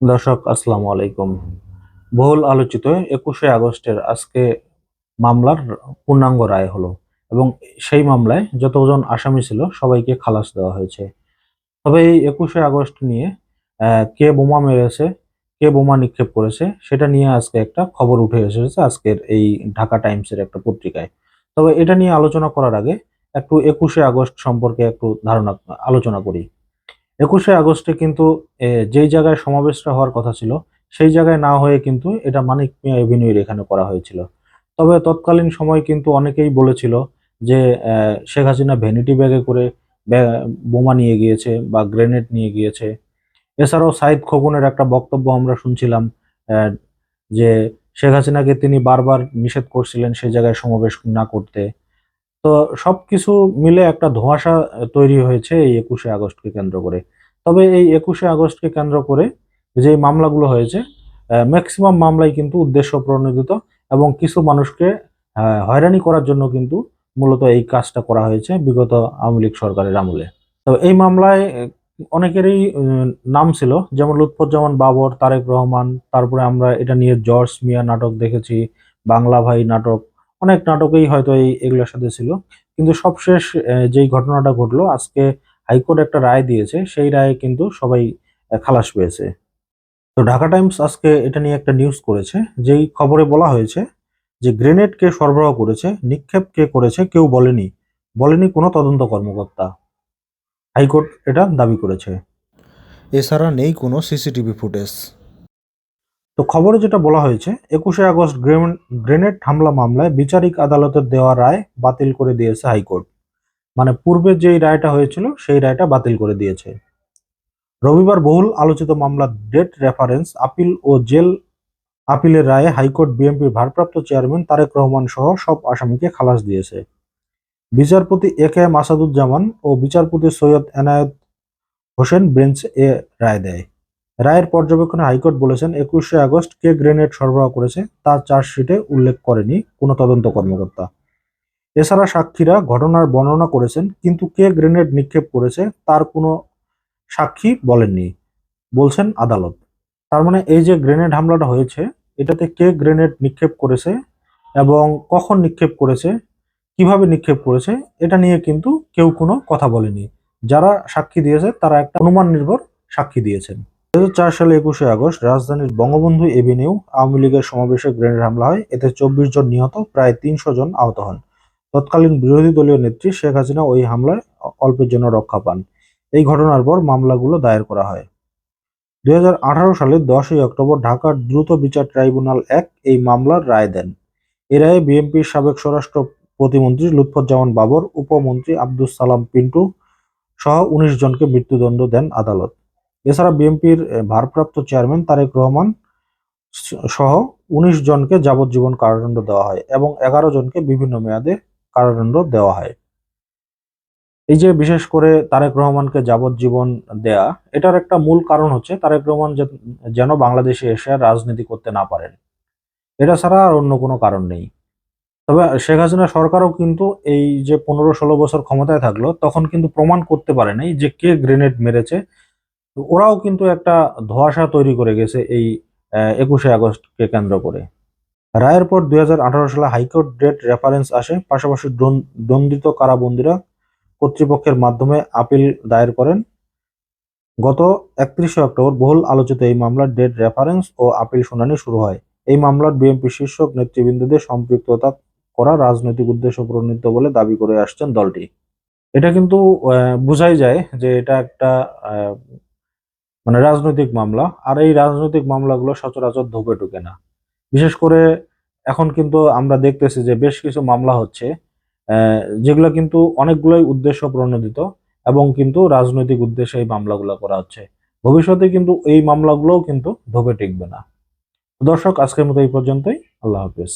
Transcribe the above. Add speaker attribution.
Speaker 1: দর্শক, আসসালামু আলাইকুম। বহুল আলোচিত একুশে আগস্টের আজকে মামলার পূর্ণাঙ্গ রায় হলো এবং সেই মামলায় যতজন আসামি ছিল সবাইকে খালাস দেওয়া হয়েছে। তবে এই একুশে আগস্ট নিয়ে কে বোমা মেরেছে, কে বোমা নিক্ষেপ করেছে, সেটা নিয়ে আজকে একটা খবর উঠে এসেছে আজকের এই ঢাকা টাইমসের একটা পত্রিকায়। তবে এটা নিয়ে আলোচনা করার আগে একটু একুশে আগস্ট সম্পর্কে একটু ধারণা, আলোচনা করি। একুশে আগস্টে কিন্তু যেই জায়গায় সমাবেশটা হওয়ার কথা ছিল, সেই জায়গায় না হয়ে কিন্তু এটা মানিক এভিনিউর এখানে করা হয়েছিল। তবে তৎকালীন সময় কিন্তু অনেকেই বলেছিল যে শেখ হাসিনা ভ্যানিটি ব্যাগে করে বোমা নিয়ে গিয়েছে বা গ্রেনেড নিয়ে গিয়েছে। এছাড়াও সাইদ খোকনের একটা বক্তব্য আমরা শুনছিলাম যে শেখ হাসিনাকে তিনি বারবার নিষেধ করছিলেন সেই জায়গায় সমাবেশ না করতে। তো সবকিছু মিলে একটা ধোঁয়াশা তৈরি হয়েছে এই একুশে আগস্টকে কেন্দ্র করে। তবে এই একুশে আগস্টকে কেন্দ্র করে যে মামলাগুলো হয়েছে ম্যাক্সিমাম মামলাই কিন্তু উদ্দেশ্য প্রণোদিত এবং কিছু মানুষকে হয়রানি করার জন্য কিন্তু মূলত এই কাজটা করা হয়েছে বিগত আওয়ামী লীগ সরকারের আমলে। তো এই মামলায় অনেকেরই নাম ছিল, যেমন লুৎফুজ্জামান বাবর, তারেক রহমান, তারপরে আমরা এটা নিয়ে জর্জ মিয়া নাটক দেখেছি, বাংলা ভাই নাটক অনেক নাটকেই হয়তো এই এগুলোর সাথে ছিল। কিন্তু সবশেষ যেই ঘটনাটা ঘটলো, আজকে হাইকোর্ট একটা রায় দিয়েছে, সেই রায়ে কিন্তু সবাই খালাস পেয়েছে। তো ঢাকা টাইমস আজকে এটা নিয়ে একটা নিউজ করেছে, যেই খবরে বলা হয়েছে যে গ্রেনেড কে সরবরাহ করেছে, নিক্ষেপ কে করেছে, কেউ বলেনি। বলেনি কোনো তদন্ত কর্মকর্তা। হাইকোর্ট এটা দাবি করেছে।
Speaker 2: এছাড়া নেই কোনো সিসিটিভি ফুটেজ।
Speaker 1: তো খবরে যেটা বলা হয়েছে, একুশে আগস্ট গ্রেনেড হামলা মামলায় বিচারিক আদালতের দেওয়া রায় বাতিল করে দিয়েছে হাইকোর্ট। মানে পূর্বে যেই রায়টা হয়েছিল, সেই রায়টা বাতিল করে দিয়েছে। রবিবার বহুল আলোচিত মামলা ডেট রেফারেন্স, আপিল ও জেল আপিলের রায়ে হাইকোর্ট বিএনপির ভারপ্রাপ্ত চেয়ারম্যান তারেক রহমান সহ সব আসামিকে খালাস দিয়েছে। বিচারপতি এ কে মাসাদুজ্জামান ও বিচারপতি সৈয়দ এনায়েত হোসেন বেঞ্চ এ রায় দেয়। রায়ের পর্যবেক্ষণে হাইকোর্ট বলেছেন, একুশে আগস্ট কে গ্রেনেড সরবরাহ করেছে, তার চার্জশিটে উল্লেখ করেনি কোনো তদন্ত কর্মকর্তা। এছাড়া সাক্ষীরা ঘটনার বর্ণনা করেছেন, কিন্তু কে গ্রেনেড নিক্ষেপ করেছে, তার কোনো সাক্ষী বলেননি, বলছেন আদালত। তার মানে এই যে গ্রেনেড হামলাটা হয়েছে, এটাতে কে গ্রেনেড নিক্ষেপ করেছে এবং কখন নিক্ষেপ করেছে, কীভাবে নিক্ষেপ করেছে, এটা নিয়ে কিন্তু কেউ কোনো কথা বলেনি। যারা সাক্ষী দিয়েছে, তারা একটা অনুমান নির্ভর সাক্ষী দিয়েছেন। দু চার সালে একুশে আগস্ট রাজধানীর বঙ্গবন্ধু এভিনিউ আওয়ামী লীগের সমাবেশে গ্রেনেড হামলা হয়। এতে চব্বিশ জন নিহত, প্রায় তিনশো জন আহত হন। তৎকালীন বিরোধী দলীয় নেত্রী শেখ হাসিনা ওই হামলায় অল্পের জন্য রক্ষা পান। এই ঘটনার পর মামলাগুলো দায়ের করা হয়। দুই সালের দশই অক্টোবর ঢাকার দ্রুত বিচার ট্রাইব্যুনাল এক এই মামলার রায় দেন। এ রায়ে বিএনপির সাবেক স্বরাষ্ট্র প্রতিমন্ত্রী লুৎফুজ্জামান বাবর, উপমন্ত্রী আব্দুস সালাম পিন্টু সহ উনিশ জনকে মৃত্যুদণ্ড দেন আদালত। এছাড়া বিএনপির ভারপ্রাপ্ত চেয়ারম্যান তারেক রহমান সহ উনিশ জনকে যাবজ্জীবন কারাদণ্ড দেওয়া হয় এবং এগারো জনকে বিভিন্ন মেয়াদে কারাদণ্ড দেওয়া হয়। এই যে বিশেষ করে তারেক রহমানকে যাবজ্জীবন দেয়া, এটার একটা মূল কারণ হচ্ছে তারেক রহমান যেন বাংলাদেশে এসে রাজনীতি করতে না পারেন। এটা ছাড়া আর অন্য কোনো কারণ নেই। তবে শেখ হাসিনা সরকারও কিন্তু এই যে পনেরো ষোলো বছর ক্ষমতায় থাকল, তখন কিন্তু প্রমাণ করতে পারেনি যে কে গ্রেনেড মেরেছে ওরাও কিন্তু একটা ধোঁয়াশা তৈরি করে গেছে এই একুশে আগস্টকে কেন্দ্র করে। রায়ের পর দুই সালে হাইকোর্ট ডেট রেফারেন্স আসে, পাশাপাশি দ্বন্দ্ব- দণ্ডিত কারাবন্দীরা কর্তৃপক্ষের মাধ্যমে আপিল দায়ের করেন। গত একত্রিশে অক্টোবর বহুল আলোচিত এই মামলার ডেট রেফারেন্স ও আপিল শুনানি শুরু হয়। এই মামলার বিএনপি শীর্ষক নেতৃবৃন্দদের সম্পৃক্ততা করা রাজনৈতিক উদ্দেশ্য প্রণীত বলে দাবি করে আসছেন দলটি। এটা কিন্তু বোঝাই যায় যে এটা একটা মানে রাজনৈতিক মামলা, আর এই রাজনৈতিক মামলাগুলো সচরাচর ধোপে ঢুকে না। বিশেষ করে এখন কিন্তু আমরা দেখতেছি যে বেশ কিছু মামলা হচ্ছে যেগুলো কিন্তু অনেকগুলোই উদ্দেশ্য প্রণোদিত এবং কিন্তু রাজনৈতিক উদ্দেশ্যে এই মামলাগুলো করা হচ্ছে। ভবিষ্যতে কিন্তু এই মামলাগুলোও কিন্তু ধোপে টিকবে না। দর্শক, আজকের মতো এই পর্যন্তই। আল্লাহ হাফেজ।